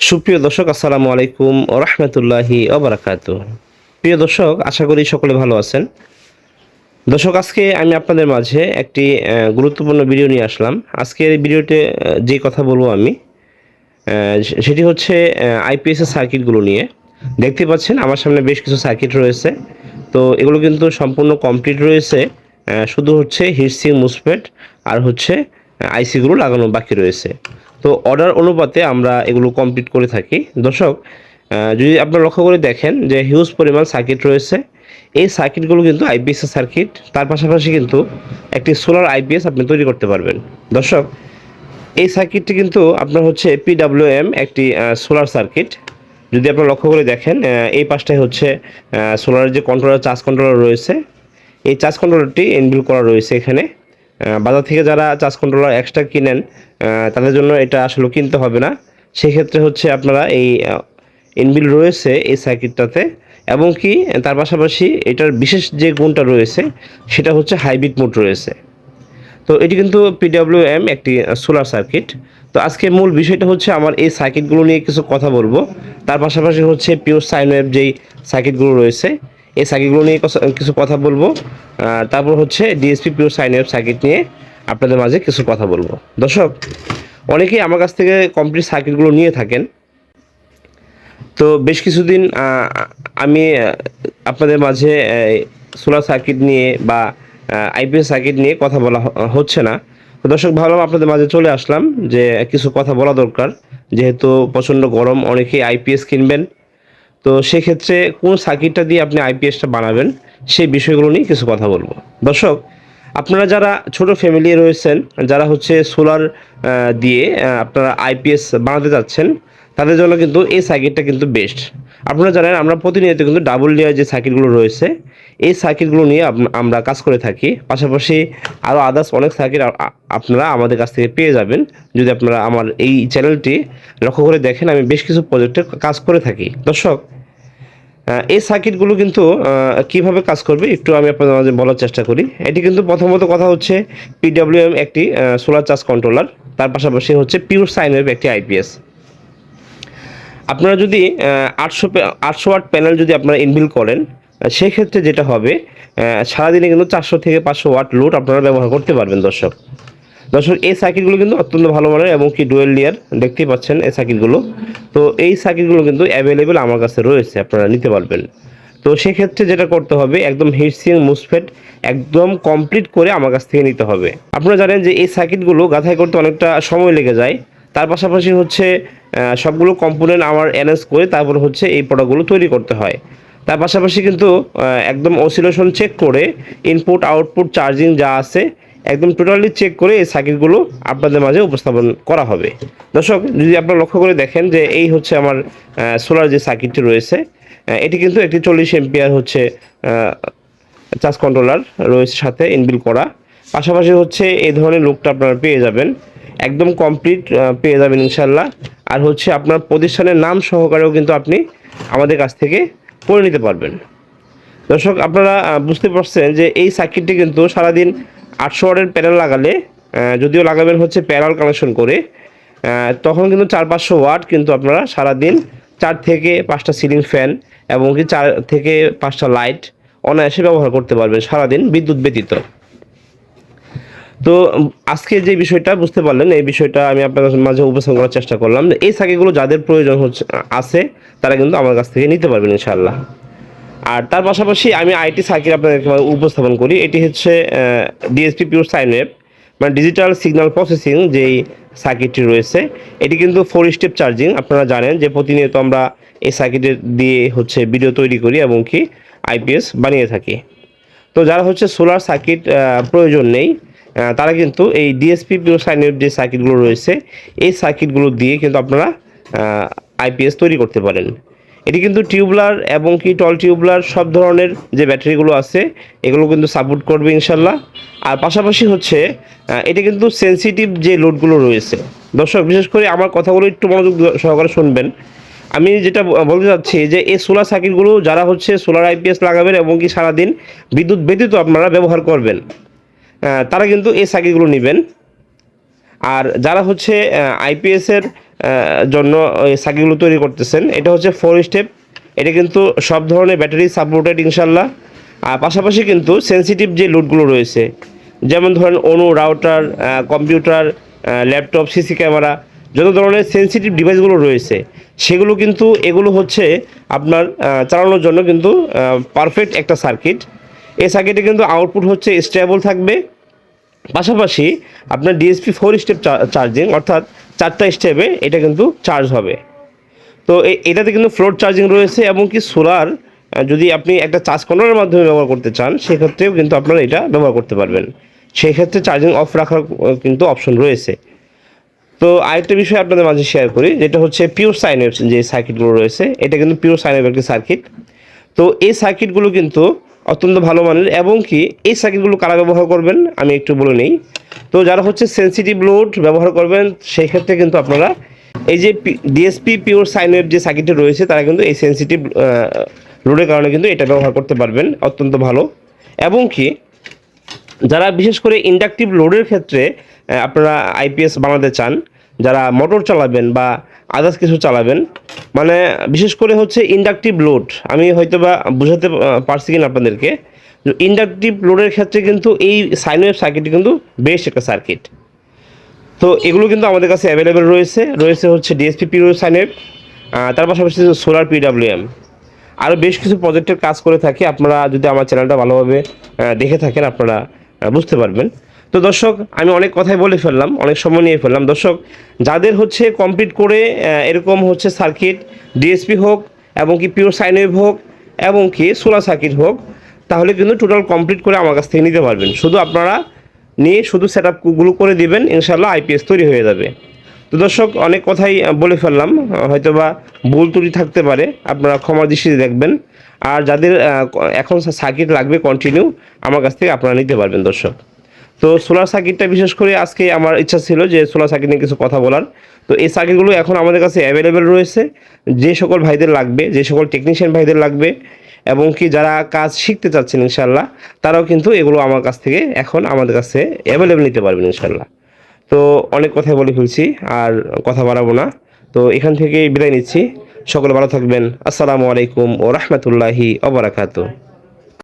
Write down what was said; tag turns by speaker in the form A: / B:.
A: সুপ্রিয় দর্শক, আসসালামু আলাইকুম রহমতুল্লাহি অবরাকাত প্রিয় দর্শক, আশা করি সকলে ভালো আছেন। দর্শক, আজকে আমি আপনাদের মাঝে একটি গুরুত্বপূর্ণ ভিডিও নিয়ে আসলাম। আজকের এই ভিডিওতে যে কথা বলব আমি সেটি হচ্ছে আইপিএস এর সার্কিটগুলো নিয়ে। দেখতে পাচ্ছেন, আমার সামনে বেশ কিছু সার্কিট রয়েছে। তো এগুলো কিন্তু সম্পূর্ণ কমপ্লিট রয়েছে। শুধু হচ্ছে হিটসিং মুসপেট, আর হচ্ছে আইসিগুলো লাগানো বাকি রয়েছে। তো অর্ডার অনুপাতে আমরা এগুলো কমপ্লিট করে থাকি। দর্শক যদি আপনারা লক্ষ্য করে দেখেন যে হিউজ পরিমাণ সার্কিট রয়েছে। এই সার্কিটগুলো কিন্তু আইপিএস সার্কিট তার পাশাপাশি কিন্তু একটি সোলার আইপিএস আপনি তৈরি করতে পারবেন। দর্শক, এই সার্কিটটি কিন্তু আপনার হচ্ছে পিডাব্লিউএম একটি সোলার সার্কিট যদি আপনারা লক্ষ্য করে দেখেন এই পাশটায় হচ্ছে সোলারের যে কন্ট্রোলার চার্জ কন্ট্রোলার রয়েছে, এই চার্জ কন্ট্রোলারটি ইনবিল করা রয়েছে এখানে। বাজার থেকে যারা চার্জ কন্ট্রোলার এক্সট্রা কিনেন তাদের জন্য এটা আসলে কিনতে হবে না। সেক্ষেত্রে হচ্ছে আপনারা এই ইনবিল রয়েছে এই সার্কিটটাতে এবং কি, তার পাশাপাশি এটার বিশেষ যে গুণটা রয়েছে, সেটা হচ্ছে হাইব্রিড মোড রয়েছে। তো এটি কিন্তু পিডাব্লিউ এম একটি সোলার সার্কিট তো আজকে মূল বিষয়টা হচ্ছে আমার এই সার্কিটগুলো নিয়ে কিছু কথা বলব। তার পাশাপাশি হচ্ছে পিওর সাইন ওয়েভ যেই সার্কিটগুলো রয়েছে এই সার্কিটগুলো নিয়ে কিছু কথা বলব। তারপর হচ্ছে DSP pure sine wave circuit নিয়ে আপনাদের মাঝে কিছু কথা বলব। দর্শক, অনেকেই আমার কাছ থেকে কমপ্লিট সার্কিটগুলো নিয়ে থাকেন। তো বেশ কিছুদিন আমি আপনাদের মাঝে সোলার সার্কিট নিয়ে বা আইপিএস সার্কিট নিয়ে কথা বলা হচ্ছে না। তো দর্শক, ভাবলাম আপনাদের মাঝে চলে আসলাম যে কিছু কথা বলা দরকার। যেহেতু প্রচণ্ড গরম, অনেকেই আইপিএস কিনবেন। তো সেক্ষেত্রে কোন সার্কিটটা দিয়ে আপনি আইপিএসটা বানাবেন, সেই বিষয়গুলো নিয়ে কিছু কথা বলব। দর্শক, আপনারা যারা ছোট ফ্যামিলি রয়েছেন, যারা হচ্ছে সোলার দিয়ে আপনারা আইপিএস বানাতে যাচ্ছেন তাদের জন্য কিন্তু এই সার্কিটটা কিন্তু বেস্ট আপনারা জানেন, আমরা প্রতিনিয়ত কিন্তু ডাবল লেয়ার যে সার্কিটগুলো রয়েছে, এই সার্কিটগুলো নিয়ে আমরা কাজ করে থাকি। পাশাপাশি আরও আদার্স অনেক সার্কিট আপনারা আমাদের কাছ থেকে পেয়ে যাবেন। যদি আপনারা আমার এই চ্যানেলটি লক্ষ্য করে দেখেন, আমি বেশ কিছু প্রজেক্টে কাজ করে থাকি। দর্শক এই সার্কিটগুলো কিন্তু কীভাবে কাজ করবে একটু আমি আপনাদের মাঝে বলার চেষ্টা করি। এটি কিন্তু প্রথমত কথা হচ্ছে পিডাব্লিউএম একটি সোলার চার্জ কন্ট্রোলার তার পাশাপাশি হচ্ছে পিওর সাইন ওয়েভ একটি আইপিএস আপনারা যদি আটশো আটশো ওয়াট প্যানেল যদি আপনারা ইনবিল করেন সেক্ষেত্রে যেটা হবে সারাদিনে কিন্তু চারশো থেকে পাঁচশো ওয়াট লোড আপনারা ব্যবহার করতে পারবেন, দর্শক। দর্শক, এই সার্কিটগুলো কিন্তু অত্যন্ত ভালো মানের এবং কি ডুয়েল লেয়ার দেখতেই পাচ্ছেন এই সার্কিটগুলো তো এই সার্কিটগুলো কিন্তু অ্যাভেলেবেল আমার কাছে রয়েছে, আপনারা নিতে পারবেন। তো সেক্ষেত্রে যেটা করতে হবে, একদম হিটসিং মুসফেট একদম কমপ্লিট করে আমার কাছ থেকে নিতে হবে। আপনারা জানেন যে এই সার্কিটগুলো গাঁথাই করতে অনেকটা সময় লেগে যায়। তার পাশাপাশি হচ্ছে সবগুলো কম্পোনেন্ট আমার অ্যারেঞ্জ করে তারপর হচ্ছে এই প্রোডাক্টগুলো তৈরি করতে হয়। তার পাশাপাশি কিন্তু একদম অসিলেশন চেক করে ইনপুট আউটপুট চার্জিং যা আছে, একদম টোটালি চেক করে এই সার্কিটগুলো আপনাদের মাঝে উপস্থাপন করা হবে। দর্শক, যদি আপনারা লক্ষ্য করে দেখেন যে এই হচ্ছে আমার সোলার যে সার্কিটটি রয়েছে এটি কিন্তু একটি চল্লিশ এম্পিয়ার হচ্ছে চার্জ কন্ট্রোলার রয়েছে সাথে ইনবিল করা। পাশাপাশি হচ্ছে এই ধরনের লুকটা আপনারা পেয়ে যাবেন। একদম কমপ্লিট পেয়ে যাবেন ইনশাল্লাহ আর হচ্ছে আপনার প্রতিষ্ঠানের নাম সহকারেও কিন্তু আপনি আমাদের কাছ থেকে করে নিতে পারবেন। দর্শক, আপনারা বুঝতে পারছেন যে এই সার্কিটটি কিন্তু সারাদিন আটশো ওয়ার্ডের প্যানেল লাগালে যদিও লাগাবেন হচ্ছে প্যানেল কানেকশন করে তখন কিন্তু চার পাঁচশো ওয়াট কিন্তু আপনারা সারাদিন চার থেকে পাঁচটা সিলিং ফ্যান এবং কি চার থেকে পাঁচটা লাইট অনায়াসে ব্যবহার করতে পারবেন সারাদিন বিদ্যুৎ ব্যতীত। তো আজকে যে বিষয়টা বুঝতে পারলেন, এই বিষয়টা আমি আপনাদের মাঝে উপস্থাপন করার চেষ্টা করলাম এই সার্কিটগুলো যাদের প্রয়োজন হচ্ছে, আছে, তারা কিন্তু আমার কাছ থেকে নিতে পারবেন ইনশাআল্লাহ। আর তার পাশাপাশি আমি আইটি সার্কিট আপনাদেরকে উপস্থাপন করি, এটি হচ্ছে ডিএসপি পিওর সাইন ওয়েভ মানে ডিজিটাল সিগন্যাল প্রসেসিং যেই সার্কিটটি রয়েছে, এটি কিন্তু ফোর স্টেপ চার্জিং আপনারা জানেন যে প্রতিনিয়ত আমরা এই সার্কিটের দিয়ে হচ্ছে ভিডিও তৈরি করি এবং কি আইপিএস বানিয়ে থাকি। তো যারা হচ্ছে সোলার সার্কিট প্রয়োজন নেই তারা কিন্তু এই ডিএসপি সাইনের যে সার্কিটগুলো রয়েছে, এই সার্কিটগুলো দিয়ে কিন্তু আপনারা আইপিএস তৈরি করতে পারেন। এটি কিন্তু টিউবলার এবং কি টল টিউবলার সব ধরনের যে ব্যাটারিগুলো আছে, এগুলো কিন্তু সাপোর্ট করবে ইনশাল্লাহ। আর পাশাপাশি হচ্ছে এটা কিন্তু সেনসিটিভ যে লোডগুলো রয়েছে। দর্শক, বিশেষ করে আমার কথাগুলো একটু মনোযোগ সহকারে শুনবেন। আমি যেটা বলতে চাচ্ছি যে এই সোলার সার্কিটগুলো যারা হচ্ছে সোলার আইপিএস লাগাবেন এবং কি সারাদিন বিদ্যুৎ ব্যতীত আপনারা ব্যবহার করবেন। তারা কিন্তু এই সার্কিটগুলো নেবেন। আর যারা হচ্ছে আইপিএসের জন্য ওই সার্কিটগুলো তৈরি করতেছেন, এটা হচ্ছে ফোর স্টেপ এটা কিন্তু সব ধরনের ব্যাটারি সাপোর্টেড ইনশাল্লাহ। আর পাশাপাশি কিন্তু সেনসিটিভ যে লোডগুলো রয়েছে, যেমন ধরেন অনু router computer laptop CC camera যত ধরনের সেনসিটিভ ডিভাইসগুলো রয়েছে, সেগুলো কিন্তু এগুলো হচ্ছে আপনার চালানোর জন্য কিন্তু পারফেক্ট একটা সার্কিট এই সার্কিটে কিন্তু আউটপুট হচ্ছে স্টেবল থাকবে। পাশাপাশি আপনার ডিএসপি ফোর স্টেপ চার্জিং অর্থাৎ চারটা স্টেপে এটা কিন্তু চার্জ হবে। তো এটাতে কিন্তু ফ্লোর চার্জিং রয়েছে এবং কি সোলার যদি আপনি একটা চার্জ কন্ট্রোলের মাধ্যমে ব্যবহার করতে চান, সেক্ষেত্রেও কিন্তু আপনারা এটা ব্যবহার করতে পারবেন। সেই ক্ষেত্রে চার্জিং অফ রাখার কিন্তু অপশন রয়েছে। তো আরেকটা বিষয় আপনাদের মাঝে শেয়ার করি, যেটা হচ্ছে পিওর সাইনের যে সার্কিটগুলো রয়েছে, এটা কিন্তু পিওর সাইনের একটি সার্কিট তো এই সার্কিটগুলো কিন্তু অত্যন্ত ভালো মানের এবং কি এই সার্কিটগুলো কারা ব্যবহার করবেন আমি একটু বলে নেই। তো যারা হচ্ছে সেনসিটিভ লোড ব্যবহার করবেন, সেই ক্ষেত্রে কিন্তু আপনারা এই যে ডিএসপি পিওর সাইনের যে সার্কিটটা রয়েছে, তারা কিন্তু এই সেনসিটিভ লোডের কারণে কিন্তু এটা ব্যবহার করতে পারবেন, অত্যন্ত ভালো। এবং কি যারা বিশেষ করে ইন্ডাকটিভ লোডের ক্ষেত্রে আপনারা আইপিএস বানাতে চান যারা মোটর চালাবেন বা আদার্স কিছু চালাবেন মানে বিশেষ করে হচ্ছে ইন্ডাকটিভ লোড আমি হয়তো বা বোঝাতে পারছি কিনা আপনাদেরকে ইন্ডাকটিভ লোডের ক্ষেত্রে কিন্তু এই সাইনওয়েভ সার্কিটটি কিন্তু বেশ একটা সার্কিট তো এগুলো কিন্তু আমাদের কাছে অ্যাভেলেবেল রয়েছে রয়েছে হচ্ছে ডিএসপি পিরো সাইনের তার পাশাপাশি সোলার পিডাব্লিউএম আরও বেশ কিছু প্রজেক্টের কাজ করে থাকি, আপনারা যদি আমার চ্যানেলটা ভালোভাবে দেখে থাকেন, আপনারা বুঝতে পারবেন। তো দর্শক, আমি অনেক কথাই বলে ফেললাম, অনেক সময় নিয়ে ফেললাম। দর্শক, যাদের হচ্ছে কমপ্লিট করে এরকম হচ্ছে সার্কিট ডিএসপি হোক, এবং কি পিওর সাইনওয়েভ হোক, এবং কি সোলার সার্কিট হোক, তাহলে কিন্তু টোটাল কমপ্লিট করে আমার কাছ থেকে নিতে পারবেন। শুধু আপনারা নিয়ে শুধু সেট আপগুলো করে দিবেন ইনশাল্লাহ আইপিএস তৈরি হয়ে যাবে। তো দর্শক, অনেক কথাই বলে ফেললাম হয়তোবা ভুল ত্রুটি থাকতে পারে, আপনারা ক্ষমার দৃষ্টিতে দেখবেন। আর যাদের এখন সার্কিট লাগবে কন্টিনিউ আমার কাছ থেকে আপনারা নিতে পারবেন, দর্শক। তো সোলার সার্কিটটা বিশেষ করে আজকে আমার ইচ্ছা ছিল যে সোলার সার্কিট নিয়ে কিছু কথা বলার। তো এই সার্কিটগুলো এখন আমাদের কাছে অ্যাভেলেবেল রয়েছে। যে সকল ভাইদের লাগবে, যে সকল টেকনিশিয়ান ভাইদের লাগবে এবং কি যারা কাজ শিখতে চাচ্ছেন ইনশাল্লাহ তারাও কিন্তু এগুলো আমার কাছ থেকে এখন আমাদের কাছে অ্যাভেলেবেল নিতে পারবেন ইনশাল্লাহ তো অনেক কথাই বলে ফেলছি আর কথা বাড়াবো না। তো এখান থেকে বিদায় নিচ্ছি। সকলে ভালো থাকবেন। আসসালামু আলাইকুম ও রহমতুল্লাহি অবরাকাতু